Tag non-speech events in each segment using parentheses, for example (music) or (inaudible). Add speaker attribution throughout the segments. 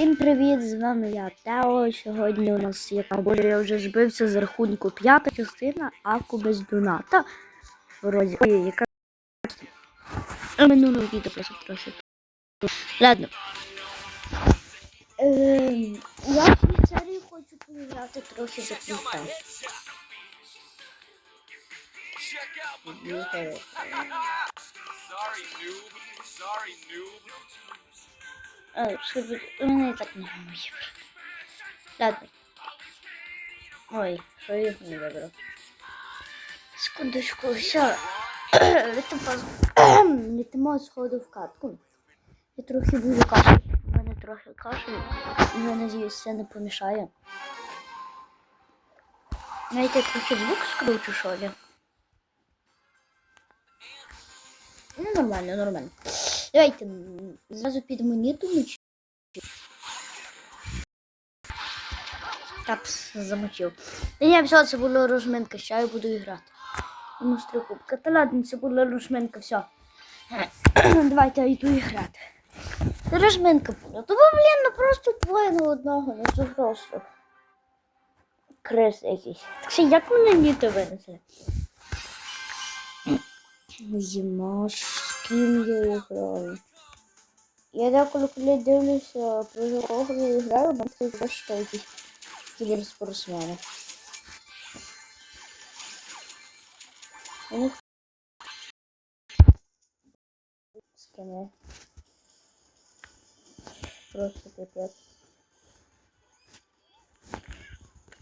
Speaker 1: Всім привіт! З вами я Тео. Сьогодні у нас яка боже, я вже збився з рахунку п'ята частина Авку без Доната. Вроді. Ой, яка минулого відео просто трохи. Ладно. Ем, я в цій хочу поіграти трохи за кілька.
Speaker 2: Sorry, noob. Sorry, noob.
Speaker 1: Е, що ви- у мене і так не мої. Ладно. Ой, що я не вибрав. Секундочку, все. Летимо, (coughs) (coughs) сходу в катку. Я трохи буду кашель. У мене трохи кашель. Я надіюсь, це не помішає. Навіть я трохи звук скручу, що ли. Ну, нормально, нормально. Давайте зразу під моніту Так, с- замочив. Ні, все, це була розминка, ще я буду грати. Йому кубка. Та ладно, це була розминка, все. (clears throat) Давайте я йду грати. Розминка була. То блін, ну просто двоє на одного, ну це просто. Крис якийсь. Так що як мене ніти винесли? Зима, з ким я граю? Я деколи коли дивлюся про кого я граю, мене це що якісь кілер спортсмени. У скини. Просто пипець.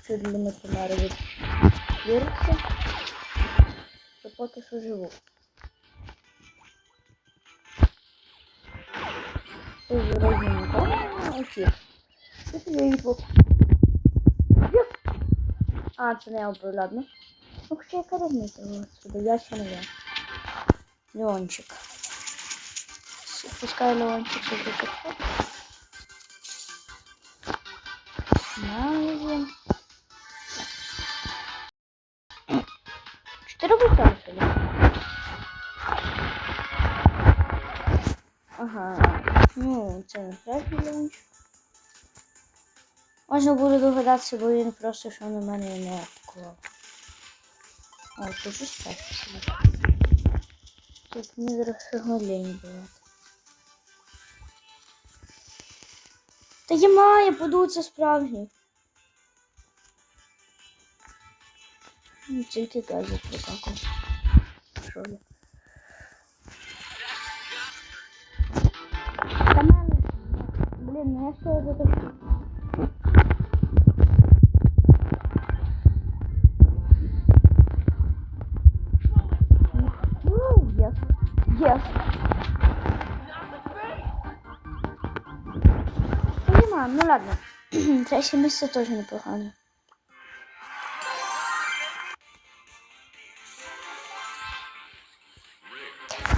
Speaker 1: Чуть ли не помер від вірусу. То поки що живу. Окей. Що це я їбу? А, це не я обрав, ладно. Ну, хоча яка різниця, господи, я ще не я. Леончик. С- Пускай Леончик собі підходить. Магазин. Там собі? Ага. Ну, це не справді Леончик. Можна буде догадатися, бо він просто що на мене не. О, тут же ставте собі. Тут мені зараз лень було. Та є має, подуть це справжній. Ну, Тільки газик прикакав. Що я? Блін, ну я затащу? Ну, Yes. Понимаю, ну ладно. (clears throat) Третє місце теж непогано.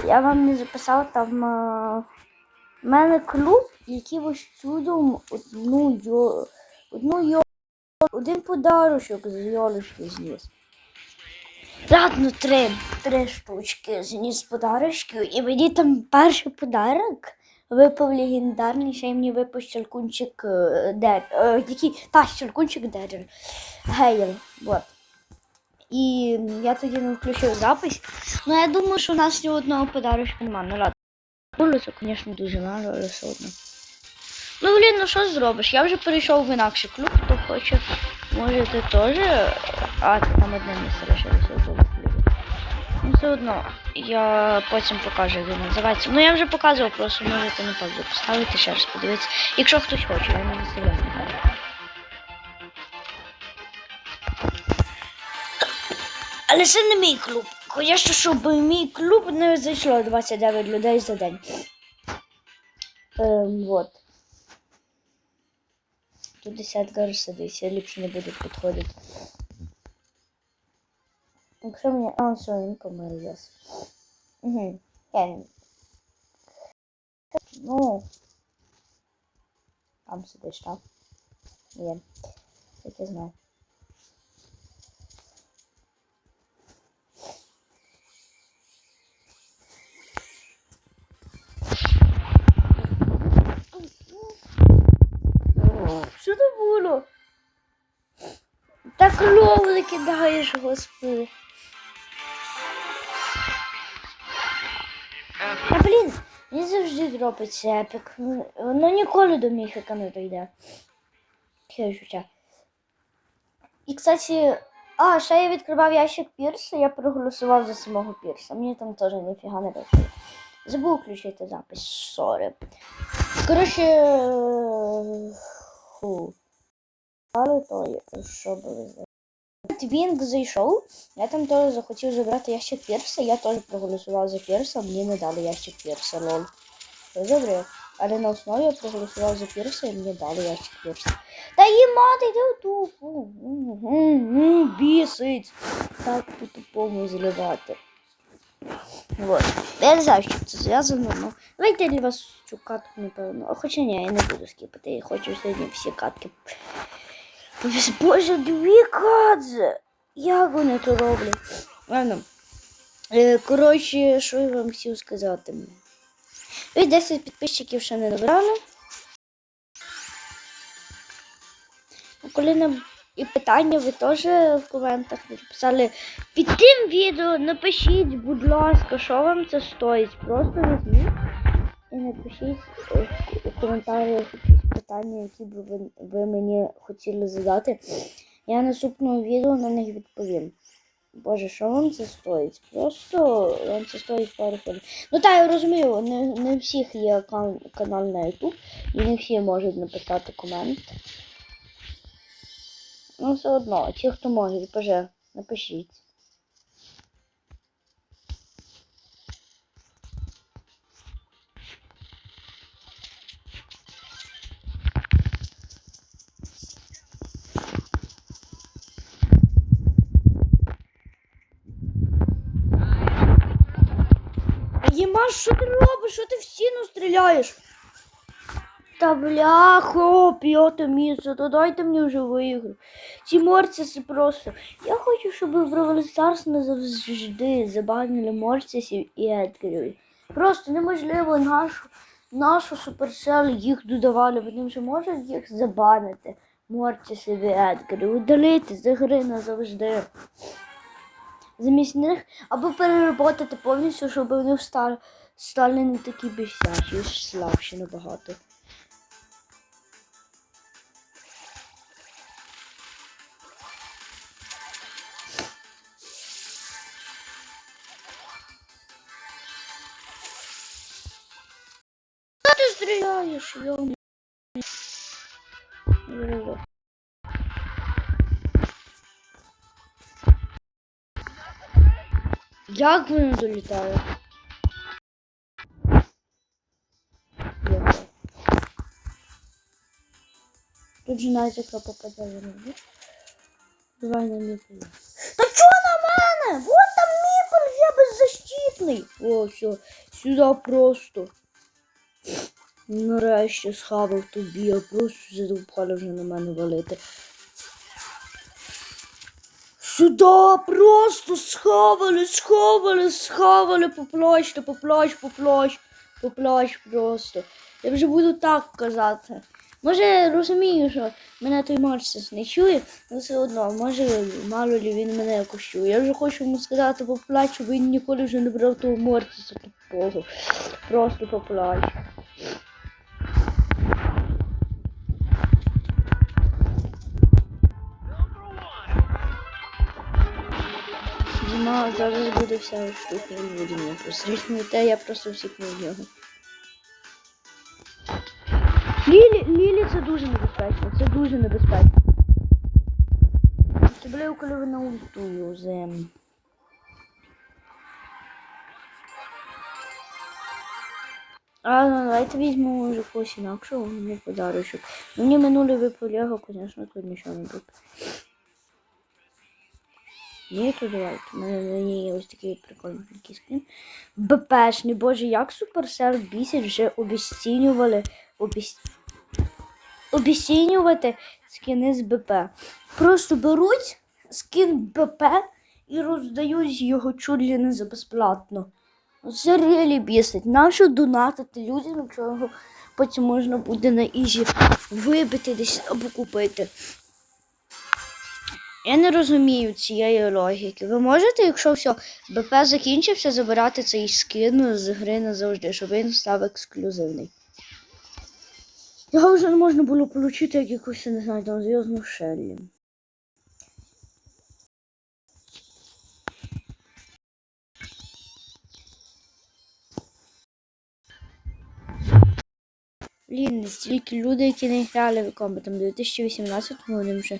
Speaker 1: Я вам не записала там. У мене клуб, якимось чудом одну йо... одну йо... один подарочок з йолочки зніс. Ладно, три, три штучки зніс подарочки, і мені там перший подарок випав легендарний, ще й мені випав щелкунчик е, Дер, е, який, та, щелкунчик Дерер, Гейл, вот. І я тоді не включив запис. Ну, я думаю, що у нас ні одного подарочка немає. Ну ладно. Було це, звісно, дуже мало, але все одно. Ну, блін, ну що зробиш? Я вже перейшов в інакший клуб, хто хоче. Може ти теж. А, там одне місце лишилося в. Ну, все одно, я потім покажу, як він називається. Ну, я вже показував, просто можете на паузу поставити, ще раз подивитися. Якщо хтось хоче, я не заставляю. Але це не мій клуб. Хоча, щоб мій клуб не зайшло 29 людей за день. Ем, вот. Тут десятка сидить, я ліпше не буду підходити. Якщо мені... А, все, він помер. Угу. Ну... Там сидиш, там. Є. Як я знаю. Коли кидаєш, господи. А блін, мені завжди дропиться епік. Воно ніколи до міфіка не дойде. І, кстати, а, ще я відкривав ящик Пірса, я проголосував за самого Пірса. Мені там теж ніфіга не вийшло. Забув включити запис, сорі. Коротше. е, Але то що було за. Твінг зайшов, я там теж захотів забрати ящик Пірса, я теж проголосував за Пірса, мені не дали ящик Пірса, лол. Добре. Але на основі я проголосував за Пірса і мені дали ящик Пірса. Та її мати йде в тупу. Бісить. Так по-тупому зливати. Вот. Я не знаю, що це зв'язано, але давайте для вас цю катку, напевно. Хоча ні, я не буду скіпати, я хочу сьогодні всі катки. Боже, дві кадзи! Як вони то роблять? Ладно. Е, Коротше, що я вам хотів сказати. Ви 10 підписчиків ще не набрали. Коли нам і питання ви теж в коментах написали. Під тим відео напишіть, будь ласка, що вам це стоїть. Просто візьміть і напишіть е, у коментарях якісь питання, які б ви, ви мені хотіли задати. Я наступного відео на них відповім. Боже, що вам це стоїть? Просто вам це стоїть пару хвилин. Ну так, я розумію, не, не всіх є кан- канал на YouTube, і не всі можуть написати комент. Ну, все одно, ті, хто може, боже, напишіть. Що ти робиш? Що ти в стіну стріляєш? Та бляхо, п'яте місце, то дайте мені вже вигру. Ці морціси просто. Я хочу, щоб в Brawl Stars назавжди забанили морцісів і едгарів. Просто неможливо нашу, нашу суперсел їх додавали. Вони вже можуть їх забанити. Морцісів і едгарів. Удалити з гри назавжди. Замість них або переработати повністю, щоб вони встали, стали не такі бісячі, і слабші набагато. Ти стріляєш, йоми. Як вони долітають? Тут же навіть яка попаде в. Давай на міпель. Та чого на мене? Вот там міпель, я беззащитний. О, все, сюди просто. Нарешті схавав тобі, а просто задовбали вже на мене валити. Сюда просто схавали, схавали, схавали, поплачте, поплач, поплач, поплач просто. Я вже буду так казати. Може, розумію, що мене той Марсис не чує, але все одно, може, мало лі він мене якось чує. Я вже хочу йому сказати поплач, щоб він ніколи вже не брав того Мортиса тупого. Просто поплач. Діма зараз буде вся штука, він буде мене посередньо. Та я просто всікну в нього. Лілі, Лілі це дуже небезпечно, це дуже небезпечно. Особливо, коли вона ультує зем. А, ну давайте візьмемо когось інакшого, мені подарочок. Мені минулий випав Лего, звісно, тут нічого не буде. Ні, то давайте. У мене є ось такий прикольний скін. БПшний, боже, як Суперсел бісять вже обіцінювали. Обіс... Обіцінювати скіни з БП. Просто беруть скін БП і роздають його чуть ли не за безплатно. Це реалі бісить. Нащо донатити людям, якщо його потім можна буде на ізі вибити десь або купити. Я не розумію цієї логіки. Ви можете, якщо все, БП закінчився, забирати цей скин з гри назавжди, щоб він став ексклюзивний. Його вже не можна було отримати як якусь, не знаю, там зв'язну Шеллі. Блін, стільки людей, які не грали в комбо, там 2018 вони вже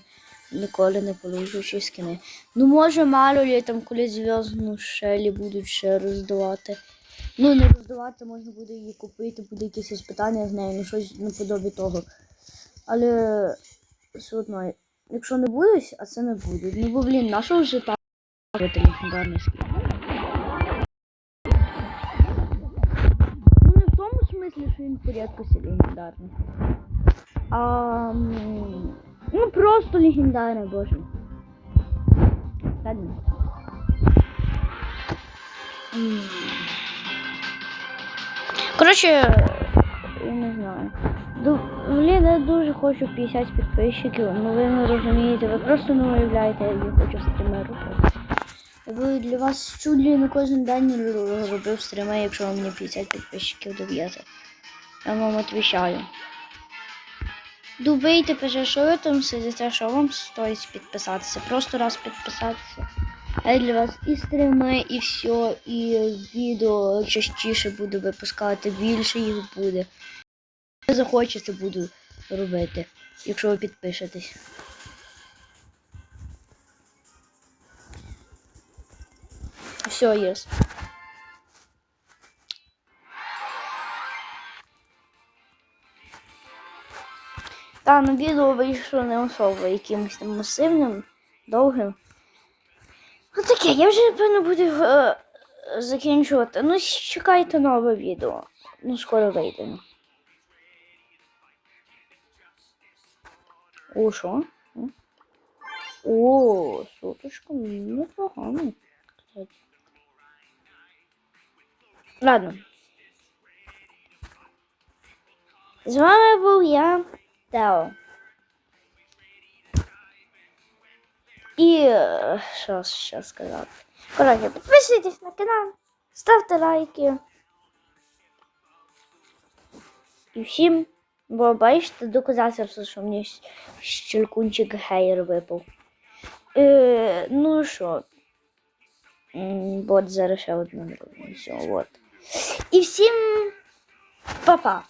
Speaker 1: ніколи не получать скини. Ну, може, мало лі там коли зв'язну шелі будуть ще роздавати. Ну, не роздавати, можна буде її купити, буде якісь іспитання з нею, ну щось наподобі того. Але все одно, якщо не будуть, а це не буде. Ну бо блін, нашого вже так легендарний. Ну не в тому смислі, що він порядку легендарний. А, ну просто легендарний, боже. Ладно. М. Коротше, я не знаю. Ду- Блін, я дуже хочу 50 підписчиків, ну ви не розумієте, ви просто не уявляєте, як я хочу робити. Я для вас чудлі на кожен день робив стріми, якщо ви мені 50 підписчиків доб'єте. Я вам відповідаю. Дубейте, пише, що ви там сидите, що вам стоїть підписатися. Просто раз підписатися. Я для вас і стріми, і все, і відео частіше буду випускати, більше їх буде. Що захочете, буду робити, якщо ви підпишетесь. Все, єс. Та, ну відео вийшло не особо якимось там масивним, довгим. Ну таке, я вже напевно буду е, закінчувати. Ну, чекайте нове відео. Ну, скоро вийде. О, що? О, суточка, непогано. кстати. Ладно. З вами був я, Тео. І що ще сказати? Коротше, підписуйтесь на канал, ставте лайки. І всім, бо бачите доказательство, мені щ- щелкунчик гейр випав. Е, ну що? М, От зараз ще одну. Все, от. І всім па-па.